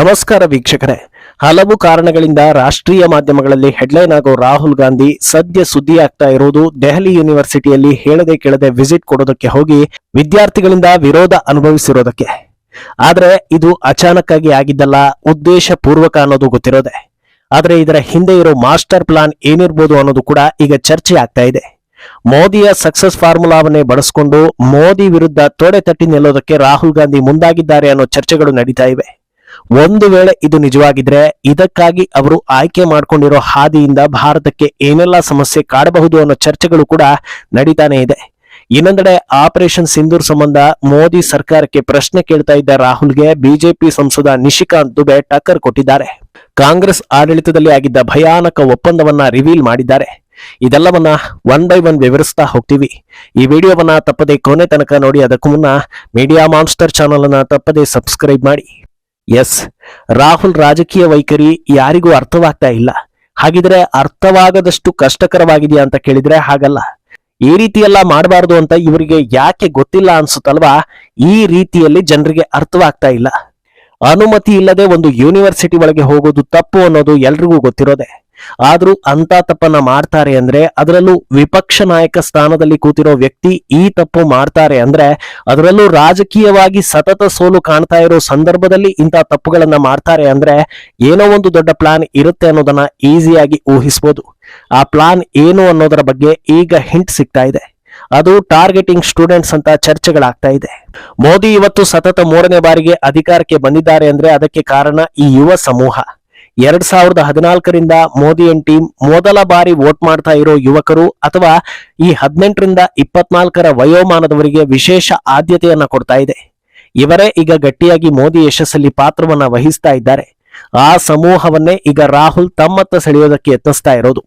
ನಮಸ್ಕಾರ ವೀಕ್ಷಕರೇ. ಹಲವು ಕಾರಣಗಳಿಂದ ರಾಷ್ಟ್ರೀಯ ಮಾಧ್ಯಮಗಳಲ್ಲಿ ಹೆಡ್ಲೈನ್ ಆಗೋ ರಾಹುಲ್ ಗಾಂಧಿ ಸದ್ಯ ಸುದ್ದಿ ಆಗ್ತಾ ಇರುವುದು ದೆಹಲಿ ಯೂನಿವರ್ಸಿಟಿಯಲ್ಲಿ ಹೇಳದೆ ಕೇಳದೆ ವಿಸಿಟ್ ಕೊಡೋದಕ್ಕೆ ಹೋಗಿ ವಿದ್ಯಾರ್ಥಿಗಳಿಂದ ವಿರೋಧ ಅನುಭವಿಸಿರೋದಕ್ಕೆ. ಆದ್ರೆ ಇದು ಅಚಾನಕ್ಕಾಗಿ ಆಗಿದ್ದಲ್ಲ ಉದ್ದೇಶ ಪೂರ್ವಕ ಅನ್ನೋದು ಗೊತ್ತಿರೋದೆ. ಆದ್ರೆ ಇದರ ಹಿಂದೆ ಇರೋ ಮಾಸ್ಟರ್ ಪ್ಲಾನ್ ಏನಿರ್ಬೋದು ಅನ್ನೋದು ಕೂಡ ಈಗ ಚರ್ಚೆ ಆಗ್ತಾ ಇದೆ. ಮೋದಿಯ ಸಕ್ಸಸ್ ಫಾರ್ಮುಲಾವನ್ನೇ ಬಳಸಿಕೊಂಡು ಮೋದಿ ವಿರುದ್ಧ ತೋಡೆ ತಟ್ಟಿ ನಿಲ್ಲೋದಕ್ಕೆ ರಾಹುಲ್ ಗಾಂಧಿ ಮುಂದಾಗಿದ್ದಾರೆ ಅನ್ನೋ ಚರ್ಚೆಗಳು ನಡೀತಾ ಇವೆ. ಒಂದು ವೇಳೆ ಇದು ನಿಜವಾಗಿದ್ರೆ ಇದಕ್ಕಾಗಿ ಅವರು ಆಯ್ಕೆ ಮಾಡ್ಕೊಂಡಿರೋ ಹಾದಿಯಿಂದ ಭಾರತಕ್ಕೆ ಏನೆಲ್ಲ ಸಮಸ್ಯೆ ಕಾಡಬಹುದು ಅನ್ನೋ ಚರ್ಚೆಗಳು ಕೂಡ ನಡೀತಾನೆ ಇದೆ. ಇನ್ನೊಂದೆಡೆ ಆಪರೇಷನ್ ಸಿಂಧೂರ್ ಸಂಬಂಧ ಮೋದಿ ಸರ್ಕಾರಕ್ಕೆ ಪ್ರಶ್ನೆ ಕೇಳ್ತಾ ಇದ್ದ ರಾಹುಲ್ಗೆ ಬಿಜೆಪಿ ಸಂಸದ ನಿಶಿಕಾಂತ್ ದುಬೆ ಟಕ್ಕರ್ ಕೊಟ್ಟಿದ್ದಾರೆ. ಕಾಂಗ್ರೆಸ್ ಆಡಳಿತದಲ್ಲಿ ಆಗಿದ್ದ ಭಯಾನಕ ಒಪ್ಪಂದವನ್ನ ರಿವೀಲ್ ಮಾಡಿದ್ದಾರೆ. ಇದೆಲ್ಲವನ್ನ ಒನ್ ಬೈ ಒನ್ ವಿವರಿಸ್ತಾ ಹೋಗ್ತೀವಿ. ಈ ವಿಡಿಯೋವನ್ನ ತಪ್ಪದೆ ಕೊನೆ ತನಕ ನೋಡಿ, ಅದಕ್ಕೂ ಮುನ್ನ ಮೀಡಿಯಾ ಮಾನ್ಸ್ಟರ್ ಚಾನಲ್ ಅನ್ನ ತಪ್ಪದೆ ಸಬ್ಸ್ಕ್ರೈಬ್ ಮಾಡಿ. ಎಸ್. ರಾಹುಲ್ ರಾಜಕೀಯ ವೈಖರಿ ಯಾರಿಗೂ ಅರ್ಥವಾಗ್ತಾ ಇಲ್ಲ. ಹಾಗಿದ್ರೆ ಅರ್ಥವಾಗದಷ್ಟು ಕಷ್ಟಕರವಾಗಿದೆಯಾ ಅಂತ ಕೇಳಿದ್ರೆ ಹಾಗಲ್ಲ. ಈ ರೀತಿಯೆಲ್ಲ ಮಾಡಬಾರದು ಅಂತ ಇವರಿಗೆ ಯಾಕೆ ಗೊತ್ತಿಲ್ಲ ಅನ್ಸುತ್ತಲ್ವಾ? ಈ ರೀತಿಯಲ್ಲಿ ಜನರಿಗೆ ಅರ್ಥವಾಗ್ತಾ ಇಲ್ಲ. ಅನುಮತಿ ಇಲ್ಲದೆ ಒಂದು ಯೂನಿವರ್ಸಿಟಿ ಒಳಗೆ ಹೋಗೋದು ತಪ್ಪು ಅನ್ನೋದು ಎಲ್ರಿಗೂ ಗೊತ್ತಿರೋದೆ. ಆದ್ರೂ ಅಂತ ತಪ್ಪನ್ನ ಮಾಡ್ತಾರೆ ಅಂದ್ರೆ ಅದರಲ್ಲೂ ವಿಪಕ್ಷ ನಾಯಕ ಸ್ಥಾನದಲ್ಲಿ ಕೂತಿರೋ ವ್ಯಕ್ತಿ ಈ ತಪ್ಪು ಮಾಡ್ತಾರೆ ಅಂದ್ರೆ ಅದರಲ್ಲೂ ರಾಜಕೀಯವಾಗಿ ಸತತ ಸೋಲು ಕಾಣ್ತಾ ಇರೋ ಸಂದರ್ಭದಲ್ಲಿ ಇಂಥ ತಪ್ಪುಗಳನ್ನ ಮಾಡ್ತಾರೆ ಅಂದ್ರೆ ಏನೋ ಒಂದು ದೊಡ್ಡ ಪ್ಲಾನ್ ಇರುತ್ತೆ ಅನ್ನೋದನ್ನ ಈಸಿಯಾಗಿ ಊಹಿಸಬಹುದು ಆ ಪ್ಲಾನ್ ಏನು ಅನ್ನೋದರ ಬಗ್ಗೆ ಈಗ ಹಿಂಟ್ ಸಿಗ್ತಾ ಇದೆ. ಅದು ಟಾರ್ಗೆಟಿಂಗ್ ಸ್ಟೂಡೆಂಟ್ಸ್ ಅಂತ ಚರ್ಚೆಗಳಾಗ್ತಾ ಇದೆ. ಮೋದಿ ಇವತ್ತು ಸತತ ಮೂರನೇ ಬಾರಿಗೆ ಅಧಿಕಾರಕ್ಕೆ ಬಂದಿದ್ದಾರೆ ಅಂದ್ರೆ ಅದಕ್ಕೆ ಕಾರಣ ಈ ಯುವ ಸಮೂಹ. ಎರಡ್ ಸಾವಿರದ ಹದಿನಾಲ್ಕರಿಂದ ಮೋದಿ ಅಂಡ್ ಟೀಮ್ ಮೊದಲ ಬಾರಿ ವೋಟ್ ಮಾಡ್ತಾ ಇರೋ ಯುವಕರು ಅಥವಾ ಈ ಹದಿನೆಂಟರಿಂದ ಇಪ್ಪತ್ನಾಲ್ಕರ ವಯೋಮಾನದವರಿಗೆ ವಿಶೇಷ ಆದ್ಯತೆಯನ್ನ ಕೊಡ್ತಾ ಇದೆ. ಇವರೇ ಈಗ ಗಟ್ಟಿಯಾಗಿ ಮೋದಿ ಯಶಸ್ಸಲ್ಲಿ ಪಾತ್ರವನ್ನ ವಹಿಸ್ತಾ ಇದ್ದಾರೆ. ಆ ಸಮೂಹವನ್ನೇ ಈಗ ರಾಹುಲ್ ತಮ್ಮತ್ತ ಸೆಳೆಯೋದಕ್ಕೆ ಯತ್ನಿಸ್ತಾ ಇರೋದು.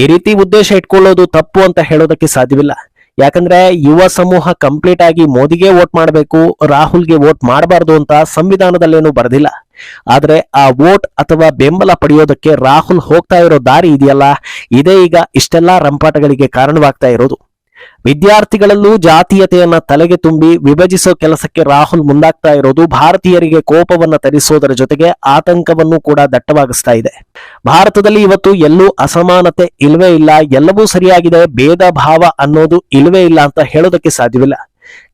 ಈ ರೀತಿ ಉದ್ದೇಶ ಇಟ್ಕೊಳ್ಳೋದು ತಪ್ಪು ಅಂತ ಹೇಳೋದಕ್ಕೆ ಸಾಧ್ಯವಿಲ್ಲ. ಯಾಕಂದ್ರೆ ಯುವ ಸಮೂಹ ಕಂಪ್ಲೀಟ್ ಆಗಿ ಮೋದಿಗೆ ವೋಟ್ ಮಾಡಬೇಕು, ರಾಹುಲ್ಗೆ ವೋಟ್ ಮಾಡಬಾರ್ದು ಅಂತ ಸಂವಿಧಾನದಲ್ಲೇನು ಬರೆದಿಲ್ಲ. ಆದ್ರೆ ಆ ವೋಟ್ ಅಥವಾ ಬೆಂಬಲ ಪಡೆಯೋದಕ್ಕೆ ರಾಹುಲ್ ಹೋಗ್ತಾ ಇರೋ ದಾರಿ ಇದೆಯಲ್ಲ? ಇದೇ ಈಗ ಇಷ್ಟೆಲ್ಲಾ ರಂಪಾಟಗಳಿಗೆ ಕಾರಣವಾಗ್ತಾ ಇರೋದು. ವಿದ್ಯಾರ್ಥಿಗಳಲ್ಲೂ ಜಾತೀಯತೆಯನ್ನ ತಲೆಗೆ ತುಂಬಿ ವಿಭಜಿಸೋ ಕೆಲಸಕ್ಕೆ ರಾಹುಲ್ ಮುಂದಾಗ್ತಾ ಇರೋದು ಭಾರತೀಯರಿಗೆ ಕೋಪವನ್ನ ತರಿಸೋದರ ಜೊತೆಗೆ ಆತಂಕವನ್ನು ಕೂಡ ದಟ್ಟವಾಗಿಸ್ತಾ ಇದೆ. ಭಾರತದಲ್ಲಿ ಇವತ್ತು ಎಲ್ಲೂ ಅಸಮಾನತೆ ಇಲ್ವೇ ಇಲ್ಲ, ಎಲ್ಲವೂ ಸರಿಯಾಗಿದೆ, ಭೇದ ಭಾವ ಅನ್ನೋದು ಇಲ್ವೇ ಇಲ್ಲ ಅಂತ ಹೇಳೋದಕ್ಕೆ ಸಾಧ್ಯವಿಲ್ಲ.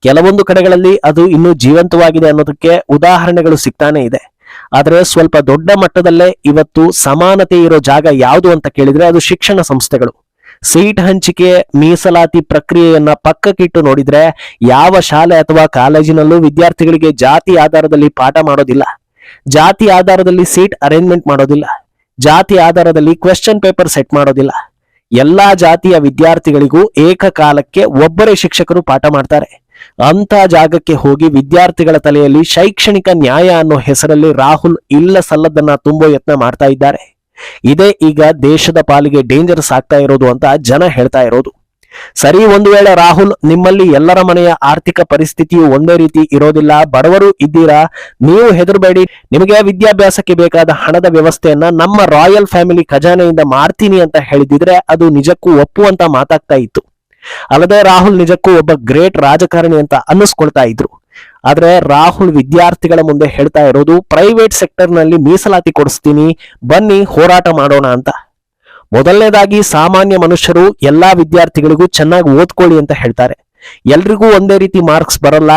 ಕೆಲವೊಂದು ಕಡೆಗಳಲ್ಲಿ ಅದು ಇನ್ನೂ ಜೀವಂತವಾಗಿದೆ ಅನ್ನೋದಕ್ಕೆ ಉದಾಹರಣೆಗಳು ಸಿಗ್ತಾನೆ ಇದೆ. ಆದ್ರೆ ಸ್ವಲ್ಪ ದೊಡ್ಡ ಮಟ್ಟದಲ್ಲೇ ಇವತ್ತು ಸಮಾನತೆ ಇರೋ ಜಾಗ ಯಾವುದು ಅಂತ ಕೇಳಿದ್ರೆ ಅದು ಶಿಕ್ಷಣ ಸಂಸ್ಥೆಗಳು. ಸೀಟ್ ಹಂಚಿಕೆ, ಮೀಸಲಾತಿ ಪ್ರಕ್ರಿಯೆಯನ್ನ ಪಕ್ಕಕ್ಕಿಟ್ಟು ನೋಡಿದ್ರೆ ಯಾವ ಶಾಲೆ ಅಥವಾ ಕಾಲೇಜಿನಲ್ಲೂ ವಿದ್ಯಾರ್ಥಿಗಳಿಗೆ ಜಾತಿ ಆಧಾರದಲ್ಲಿ ಪಾಠ ಮಾಡೋದಿಲ್ಲ. ಜಾತಿ ಆಧಾರದಲ್ಲಿ ಸೀಟ್ ಅರೇಂಜ್ಮೆಂಟ್ ಮಾಡೋದಿಲ್ಲ. ಜಾತಿ ಆಧಾರದಲ್ಲಿ ಕ್ವೆಶ್ಚನ್ ಪೇಪರ್ ಸೆಟ್ ಮಾಡೋದಿಲ್ಲ. ಎಲ್ಲಾ ಜಾತಿಯ ವಿದ್ಯಾರ್ಥಿಗಳಿಗೂ ಏಕಕಾಲಕ್ಕೆ ಒಬ್ಬರೇ ಶಿಕ್ಷಕರು ಪಾಠ ಮಾಡ್ತಾರೆ. ಅಂತ ಜಾಗಕ್ಕೆ ಹೋಗಿ ವಿದ್ಯಾರ್ಥಿಗಳ ತಲೆಯಲ್ಲಿ ಶೈಕ್ಷಣಿಕ ನ್ಯಾಯ ಅನ್ನೋ ಹೆಸರಲ್ಲಿ ರಾಹುಲ್ ಇಲ್ಲ ಸಲ್ಲದನ್ನ ತುಂಬೋ ಯತ್ನ ಮಾಡ್ತಾ ಇದ್ದಾರೆ. ಇದೇ ಈಗ ದೇಶದ ಪಾಲಿಗೆ ಡೇಂಜರಸ್ ಆಗ್ತಾ ಇರೋದು ಅಂತ ಜನ ಹೇಳ್ತಾ ಇರೋದು. ಸರಿ, ಒಂದು ವೇಳೆ ರಾಹುಲ್ ನಿಮ್ಮಲ್ಲಿ ಎಲ್ಲರ ಮನೆಯ ಆರ್ಥಿಕ ಪರಿಸ್ಥಿತಿಯು ಒಂದೇ ರೀತಿ ಇರೋದಿಲ್ಲ, ಬಡವರು ಇದ್ದೀರಾ, ನೀವು ಹೆದರಬೇಡಿ, ನಿಮಗೆ ವಿದ್ಯಾಭ್ಯಾಸಕ್ಕೆ ಬೇಕಾದ ಹಣದ ವ್ಯವಸ್ಥೆಯನ್ನ ನಮ್ಮ ರಾಯಲ್ ಫ್ಯಾಮಿಲಿ ಖಜಾನೆಯಿಂದ ಮಾಡ್ತೀನಿ ಅಂತ ಹೇಳಿದಿದ್ರೆ ಅದು ನಿಜಕ್ಕೂ ಒಪ್ಪುವಂತ ಮಾತಾಗ್ತಾ ಇತ್ತು. ಅಲ್ಲದೆ ರಾಹುಲ್ ನಿಜಕ್ಕೂ ಒಬ್ಬ ಗ್ರೇಟ್ ರಾಜಕಾರಣಿ ಅಂತ ಅನ್ನಿಸ್ಕೊಳ್ತಾ ಇದ್ರು. ಆದ್ರೆ ರಾಹುಲ್ ವಿದ್ಯಾರ್ಥಿಗಳ ಮುಂದೆ ಹೇಳ್ತಾ ಇರೋದು, ಪ್ರೈವೇಟ್ ಸೆಕ್ಟರ್ನಲ್ಲಿ ಮೀಸಲಾತಿ ಕೊಡಿಸ್ತೀನಿ, ಬನ್ನಿ ಹೋರಾಟ ಮಾಡೋಣ ಅಂತ. ಮೊದಲನೇದಾಗಿ ಸಾಮಾನ್ಯ ಮನುಷ್ಯರು ಎಲ್ಲಾ ವಿದ್ಯಾರ್ಥಿಗಳಿಗೂ ಚೆನ್ನಾಗಿ ಓದ್ಕೊಳ್ಳಿ ಅಂತ ಹೇಳ್ತಾರೆ. ಎಲ್ರಿಗೂ ಒಂದೇ ರೀತಿ ಮಾರ್ಕ್ಸ್ ಬರಲ್ಲ,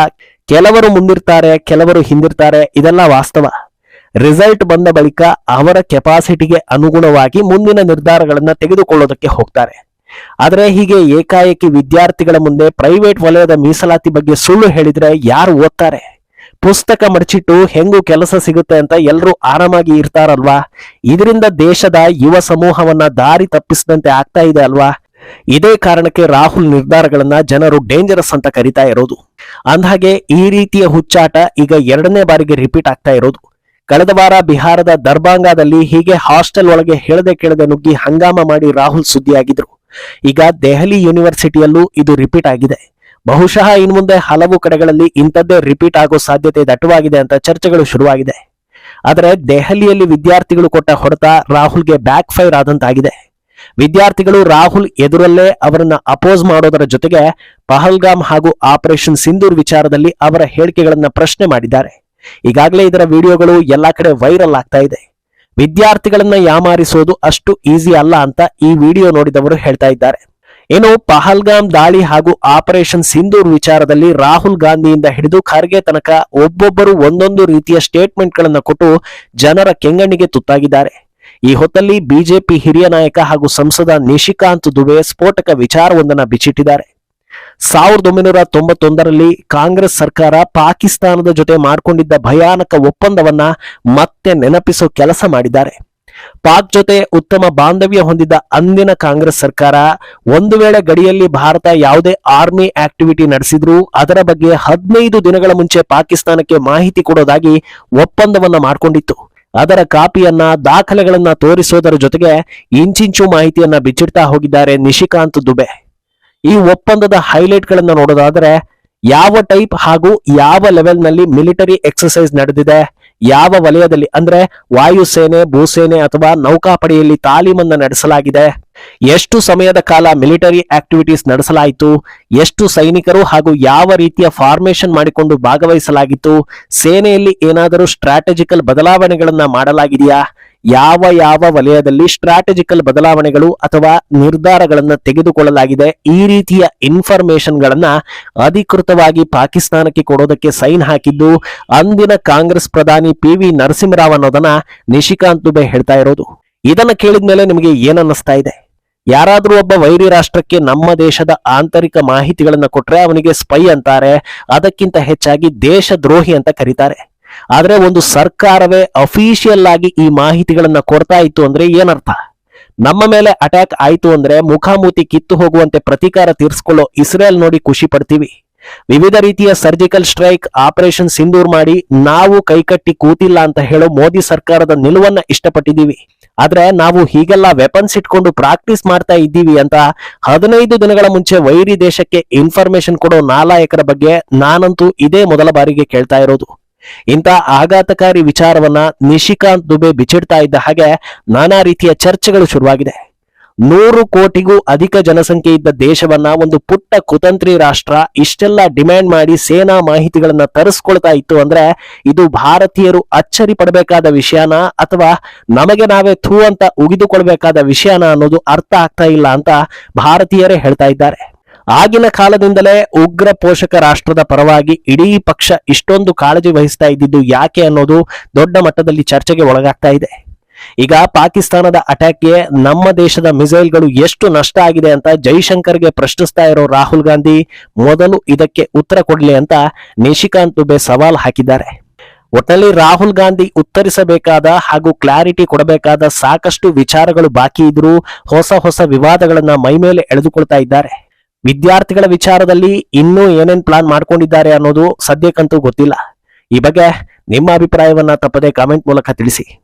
ಕೆಲವರು ಮುಂದಿರ್ತಾರೆ, ಕೆಲವರು ಹಿಂದಿರ್ತಾರೆ, ಇದೆಲ್ಲ ವಾಸ್ತವ. ರಿಸಲ್ಟ್ ಬಂದ ಬಳಿಕ ಅವರ ಕೆಪಾಸಿಟಿಗೆ ಅನುಗುಣವಾಗಿ ಮುಂದಿನ ನಿರ್ಧಾರಗಳನ್ನ ತೆಗೆದುಕೊಳ್ಳೋದಕ್ಕೆ ಹೋಗ್ತಾರೆ. ಆದ್ರೆ ಹೀಗೆ ಏಕಾಏಕಿ ವಿದ್ಯಾರ್ಥಿಗಳ ಮುಂದೆ ಪ್ರೈವೇಟ್ ವಲಯದ ಮೀಸಲಾತಿ ಬಗ್ಗೆ ಸುಳ್ಳು ಹೇಳಿದ್ರೆ ಯಾರು ಓದ್ತಾರೆ? ಪುಸ್ತಕ ಮಡಚಿಟ್ಟು ಹೆಂಗು ಕೆಲಸ ಸಿಗುತ್ತೆ ಅಂತ ಎಲ್ಲರೂ ಆರಾಮಾಗಿ ಇರ್ತಾರಲ್ವಾ? ಇದರಿಂದ ದೇಶದ ಯುವ ಸಮೂಹವನ್ನ ದಾರಿ ತಪ್ಪಿಸಿದಂತೆ ಆಗ್ತಾ ಇದೆ ಅಲ್ವಾ? ಇದೇ ಕಾರಣಕ್ಕೆ ರಾಹುಲ್ ನಿರ್ಧಾರಗಳನ್ನ ಜನರು ಡೇಂಜರಸ್ ಅಂತ ಕರಿತಾ ಇರೋದು. ಅಂದ್ಹಾಗೆ ಈ ರೀತಿಯ ಹುಚ್ಚಾಟ ಈಗ ಎರಡನೇ ಬಾರಿಗೆ ರಿಪೀಟ್ ಆಗ್ತಾ ಇರೋದು. ಕಳೆದ ವಾರ ಬಿಹಾರದ ದರ್ಭಾಂಗಾದಲ್ಲಿ ಹೀಗೆ ಹಾಸ್ಟೆಲ್ ಒಳಗೆ ಹೇಳದೆ ಕೇಳದೆ ನುಗ್ಗಿ ಹಂಗಾಮ ಮಾಡಿ ರಾಹುಲ್ ಸುದ್ದಿಯಾಗಿದ್ರು. ಈಗ ದೆಹಲಿ ಯೂನಿವರ್ಸಿಟಿಯಲ್ಲೂ ಇದು ರಿಪೀಟ್ ಆಗಿದೆ. ಬಹುಶಃ ಇನ್ನು ಮುಂದೆ ಹಲವು ಕಡೆಗಳಲ್ಲಿ ಇಂಥದ್ದೇ ರಿಪೀಟ್ ಆಗೋ ಸಾಧ್ಯತೆ ದಟ್ಟವಾಗಿದೆ ಅಂತ ಚರ್ಚೆಗಳು ಶುರುವಾಗಿದೆ. ಆದರೆ ದೆಹಲಿಯಲ್ಲಿ ವಿದ್ಯಾರ್ಥಿಗಳು ಕೊಟ್ಟ ಹೊಡೆತ ರಾಹುಲ್ಗೆ ಬ್ಯಾಕ್ ಫೈರ್ ಆದಂತಾಗಿದೆ. ವಿದ್ಯಾರ್ಥಿಗಳು ರಾಹುಲ್ ಎದುರಲ್ಲೇ ಅವರನ್ನ ಅಪೋಸ್ ಮಾಡೋದರ ಜೊತೆಗೆ ಪಹಲ್ಗಾಮ್ ಹಾಗೂ ಆಪರೇಷನ್ ಸಿಂಧೂರ್ ವಿಚಾರದಲ್ಲಿ ಅವರ ಹೇಳಿಕೆಗಳನ್ನ ಪ್ರಶ್ನೆ ಮಾಡಿದ್ದಾರೆ. ಈಗಾಗಲೇ ಇದರ ವಿಡಿಯೋಗಳು ಎಲ್ಲಾ ಕಡೆ ವೈರಲ್ ಆಗ್ತಾ ಇದೆ. ವಿದ್ಯಾರ್ಥಿಗಳನ್ನ ಯಾಮಾರಿಸೋದು ಅಷ್ಟು ಈಸಿ ಅಲ್ಲ ಅಂತ ಈ ವಿಡಿಯೋ ನೋಡಿದವರು ಹೇಳ್ತಾ ಇದ್ದಾರೆ. ಏನು ಪಹಲ್ಗಾಮ್ ದಾಳಿ ಹಾಗೂ ಆಪರೇಷನ್ ಸಿಂಧೂರ್ ವಿಚಾರದಲ್ಲಿ ರಾಹುಲ್ ಗಾಂಧಿಯಿಂದ ಹಿಡಿದು ಖರ್ಗೆ ತನಕ ಒಬ್ಬೊಬ್ಬರು ಒಂದೊಂದು ರೀತಿಯ ಸ್ಟೇಟ್ಮೆಂಟ್ ಗಳನ್ನ ಕೊಟ್ಟು ಜನರ ಕೆಂಗಣ್ಣಿಗೆ ತುತ್ತಾಗಿದ್ದಾರೆ. ಈ ಹೊತ್ತಲ್ಲಿ ಬಿಜೆಪಿ ಹಿರಿಯ ನಾಯಕ ಹಾಗೂ ಸಂಸದ ನಿಶಿಕಾಂತ್ ದುಬೆ ಸ್ಫೋಟಕ ವಿಚಾರವೊಂದನ್ನ ಬಿಚ್ಚಿಟ್ಟಿದ್ದಾರೆ. ಸಾವಿರದ ಒಂಬೈನೂರ ತೊಂಬತ್ತೊಂದರಲ್ಲಿ ಕಾಂಗ್ರೆಸ್ ಸರ್ಕಾರ ಪಾಕಿಸ್ತಾನದ ಜೊತೆ ಮಾಡಿಕೊಂಡಿದ್ದ ಭಯಾನಕ ಒಪ್ಪಂದವನ್ನ ಮತ್ತೆ ನೆನಪಿಸೋ ಕೆಲಸ ಮಾಡಿದ್ದಾರೆ. ಪಾಕ್ ಜೊತೆ ಉತ್ತಮ ಬಾಂಧವ್ಯ ಹೊಂದಿದ್ದ ಅಂದಿನ ಕಾಂಗ್ರೆಸ್ ಸರ್ಕಾರ ಒಂದು ವೇಳೆ ಗಡಿಯಲ್ಲಿ ಭಾರತ ಯಾವುದೇ ಆರ್ಮಿ ಆಕ್ಟಿವಿಟಿ ನಡೆಸಿದ್ರೂ ಅದರ ಬಗ್ಗೆ ಹದಿನೈದು ದಿನಗಳ ಮುಂಚೆ ಪಾಕಿಸ್ತಾನಕ್ಕೆ ಮಾಹಿತಿ ಕೊಡೋದಾಗಿ ಒಪ್ಪಂದವನ್ನ ಮಾಡಿಕೊಂಡಿತ್ತು. ಅದರ ಕಾಪಿಯನ್ನ, ದಾಖಲೆಗಳನ್ನ ತೋರಿಸೋದರ ಜೊತೆಗೆ ಇಂಚಿಂಚು ಮಾಹಿತಿಯನ್ನ ಬಿಚ್ಚಿಡ್ತಾ ಹೋಗಿದ್ದಾರೆ ನಿಶಿಕಾಂತ್ ದುಬೆ. ಈ ಒಪ್ಪಂದದ ಹೈಲೈಟ್ ಗಳನ್ನ ನೋಡೋದಾದ್ರೆ ಯಾವ ಟೈಪ್ ಹಾಗೂ ಯಾವ ಲೆವೆಲ್ನಲ್ಲಿ ಮಿಲಿಟರಿ ಎಕ್ಸರ್ಸೈಸ್ ನಡೆದಿದೆ, ಯಾವ ವಲಯದಲ್ಲಿ ಅಂದ್ರೆ ವಾಯುಸೇನೆ, ಭೂಸೇನೆ ಅಥವಾ ನೌಕಾಪಡೆಯಲ್ಲಿ ತಾಲೀಮನ್ನ ನಡೆಸಲಾಗಿದೆ, ಎಷ್ಟು ಸಮಯದ ಕಾಲ ಮಿಲಿಟರಿ ಆಕ್ಟಿವಿಟೀಸ್ ನಡೆಸಲಾಯಿತು, ಎಷ್ಟು ಸೈನಿಕರು ಹಾಗೂ ಯಾವ ರೀತಿಯ ಫಾರ್ಮೇಶನ್ ಮಾಡಿಕೊಂಡು ಭಾಗವಹಿಸಲಾಗಿತ್ತು, ಸೇನೆಯಲ್ಲಿ ಏನಾದರೂ ಸ್ಟ್ರಾಟಜಿಕಲ್ ಬದಲಾವಣೆಗಳನ್ನ ಮಾಡಲಾಗಿದೆಯಾ ಯಾವ ಯಾವ ವಲಯದಲ್ಲಿ ಸ್ಟ್ರಾಟಜಿಕಲ್ ಬದಲಾವಣೆಗಳು ಅಥವಾ ನಿರ್ಧಾರಗಳನ್ನು ತೆಗೆದುಕೊಳ್ಳಲಾಗಿದೆ ಈ ರೀತಿಯ ಇನ್ಫಾರ್ಮೇಶನ್ ಗಳನ್ನ ಅಧಿಕೃತವಾಗಿ ಪಾಕಿಸ್ತಾನಕ್ಕೆ ಕೊಡೋದಕ್ಕೆ ಸೈನ್ ಹಾಕಿದ್ದು, ಅಂದಿನ ಕಾಂಗ್ರೆಸ್ ಪ್ರಧಾನಿ ಪಿ ವಿ ನರಸಿಂಹರಾವ್ ಅನ್ನೋದನ್ನ ನಿಶಿಕಾಂತ್ ದುಬೆ ಹೇಳ್ತಾ ಇರೋದು. ಇದನ್ನ ಕೇಳಿದ ಮೇಲೆ ನಿಮಗೆ ಏನನ್ನಿಸ್ತಾ ಇದೆ? ಯಾರಾದರೂ ಒಬ್ಬ ವೈರಿ ರಾಷ್ಟ್ರಕ್ಕೆ ನಮ್ಮ ದೇಶದ ಆಂತರಿಕ ಮಾಹಿತಿಗಳನ್ನು ಕೊಟ್ರೆ ಅವನಿಗೆ ಸ್ಪೈ ಅಂತಾರೆ, ಅದಕ್ಕಿಂತ ಹೆಚ್ಚಾಗಿ ದೇಶದ್ರೋಹಿ ಅಂತ ಕರೀತಾರೆ. ಆದ್ರೆ ಒಂದು ಸರ್ಕಾರವೇ ಅಫಿಷಿಯಲ್ ಆಗಿ ಈ ಮಾಹಿತಿಗಳನ್ನ ಕೊಡ್ತಾ ಇತ್ತು ಅಂದ್ರೆ ಏನರ್ಥ? ನಮ್ಮ ಮೇಲೆ ಅಟ್ಯಾಕ್ ಆಯಿತು ಅಂದ್ರೆ ಮುಖಾಮುಖಿ ಕಿತ್ತು ಹೋಗುವಂತೆ ಪ್ರತೀಕಾರ ತೀರ್ಸ್ಕೊಳ್ಳೋ ಇಸ್ರೇಲ್ ನೋಡಿ ಖುಷಿ ಪಡ್ತೀವಿ. ವಿವಿಧ ರೀತಿಯ ಸರ್ಜಿಕಲ್ ಸ್ಟ್ರೈಕ್ ಆಪರೇಷನ್ ಸಿಂಧೂರ್ ಮಾಡಿ ನಾವು ಕೈಕಟ್ಟಿ ಕೂತಿಲ್ಲ ಅಂತ ಹೇಳೋ ಮೋದಿ ಸರ್ಕಾರದ ನಿಲುವನ್ನ ಇಷ್ಟಪಟ್ಟಿದ್ದೀವಿ. ಆದ್ರೆ ನಾವು ಹೀಗೆಲ್ಲ ವೆಪನ್ಸ್ ಇಟ್ಕೊಂಡು ಪ್ರಾಕ್ಟೀಸ್ ಮಾಡ್ತಾ ಇದ್ದೀವಿ ಅಂತ ಹದಿನೈದು ದಿನಗಳ ಮುಂಚೆ ವೈರಿ ದೇಶಕ್ಕೆ ಇನ್ಫಾರ್ಮೇಶನ್ ಕೊಡೋ ನಾಲಾಯಕರ ಬಗ್ಗೆ ನಾನಂತೂ ಇದೇ ಮೊದಲ ಬಾರಿಗೆ ಕೇಳ್ತಾ ಇರೋದು. ಇಂಥ ಆಘಾತಕಾರಿ ವಿಚಾರವನ್ನ ನಿಶಿಕಾಂತ್ ದುಬೆ ಬಿಚ್ಚಿಡ್ತಾ ಇದ್ದ ಹಾಗೆ ನಾನಾ ರೀತಿಯ ಚರ್ಚೆಗಳು ಶುರುವಾಗಿದೆ. ನೂರು ಕೋಟಿಗೂ ಅಧಿಕ ಜನಸಂಖ್ಯೆ ಇದ್ದ ದೇಶವನ್ನ ಒಂದು ಪುಟ್ಟ ಕುತಂತ್ರಿ ರಾಷ್ಟ್ರ ಇಷ್ಟೆಲ್ಲ ಡಿಮ್ಯಾಂಡ್ ಮಾಡಿ ಸೇನಾ ಮಾಹಿತಿಗಳನ್ನ ತರಿಸ್ಕೊಳ್ತಾ ಇತ್ತು ಅಂದ್ರೆ ಇದು ಭಾರತೀಯರು ಅಚ್ಚರಿ ಪಡಬೇಕಾದ ವಿಷಯನ ಅಥವಾ ನಮಗೆ ನಾವೇ ಥೂ ಅಂತ ಉಗಿದುಕೊಳ್ಬೇಕಾದ ವಿಷಯನ ಅನ್ನೋದು ಅರ್ಥ ಆಗ್ತಾ ಇಲ್ಲ ಅಂತ ಭಾರತೀಯರೇ ಹೇಳ್ತಾ ಇದ್ದಾರೆ. ಆಗಿನ ಕಾಲದಿಂದಲೇ ಉಗ್ರ ಪೋಷಕ ರಾಷ್ಟ್ರದ ಪರವಾಗಿ ಇಡೀ ಪಕ್ಷ ಇಷ್ಟೊಂದು ಕಾಳಜಿ ವಹಿಸ್ತಾ ಇದ್ದಿದ್ದು ಯಾಕೆ ಅನ್ನೋದು ದೊಡ್ಡ ಮಟ್ಟದಲ್ಲಿ ಚರ್ಚೆಗೆ ಒಳಗಾಗ್ತಾ ಇದೆ. ಈಗ ಪಾಕಿಸ್ತಾನದ ಅಟ್ಯಾಕ್ಗೆ ನಮ್ಮ ದೇಶದ ಮಿಸೈಲ್ಗಳು ಎಷ್ಟು ನಷ್ಟ ಆಗಿದೆ ಅಂತ ಜೈಶಂಕರ್ಗೆ ಪ್ರಶ್ನಿಸ್ತಾ ಇರೋ ರಾಹುಲ್ ಗಾಂಧಿ ಮೊದಲು ಇದಕ್ಕೆ ಉತ್ತರ ಕೊಡಲಿ ಅಂತ ನಿಶಿಕಾಂತ್ ದುಬೆ ಸವಾಲ್ ಹಾಕಿದ್ದಾರೆ. ಒಟ್ಟಿನಲ್ಲಿ ರಾಹುಲ್ ಗಾಂಧಿ ಉತ್ತರಿಸಬೇಕಾದ ಹಾಗೂ ಕ್ಲಾರಿಟಿ ಕೊಡಬೇಕಾದ ಸಾಕಷ್ಟು ವಿಚಾರಗಳು ಬಾಕಿ ಇದ್ರೂ ಹೊಸ ಹೊಸ ವಿವಾದಗಳನ್ನ ಮೈಮೇಲೆ ಎಳೆದುಕೊಳ್ತಾ ಇದ್ದಾರೆ. ವಿದ್ಯಾರ್ಥಿಗಳ ವಿಚಾರದಲ್ಲಿ ಇನ್ನೂ ಏನೇನ್ ಪ್ಲಾನ್ ಮಾಡ್ಕೊಂಡಿದ್ದಾರೆ ಅನ್ನೋದು ಸದ್ಯಕ್ಕಂತೂ ಗೊತ್ತಿಲ್ಲ. ಈ ಬಗ್ಗೆ ನಿಮ್ಮ ಅಭಿಪ್ರಾಯವನ್ನ ತಪ್ಪದೆ ಕಾಮೆಂಟ್ ಮೂಲಕ ತಿಳಿಸಿ.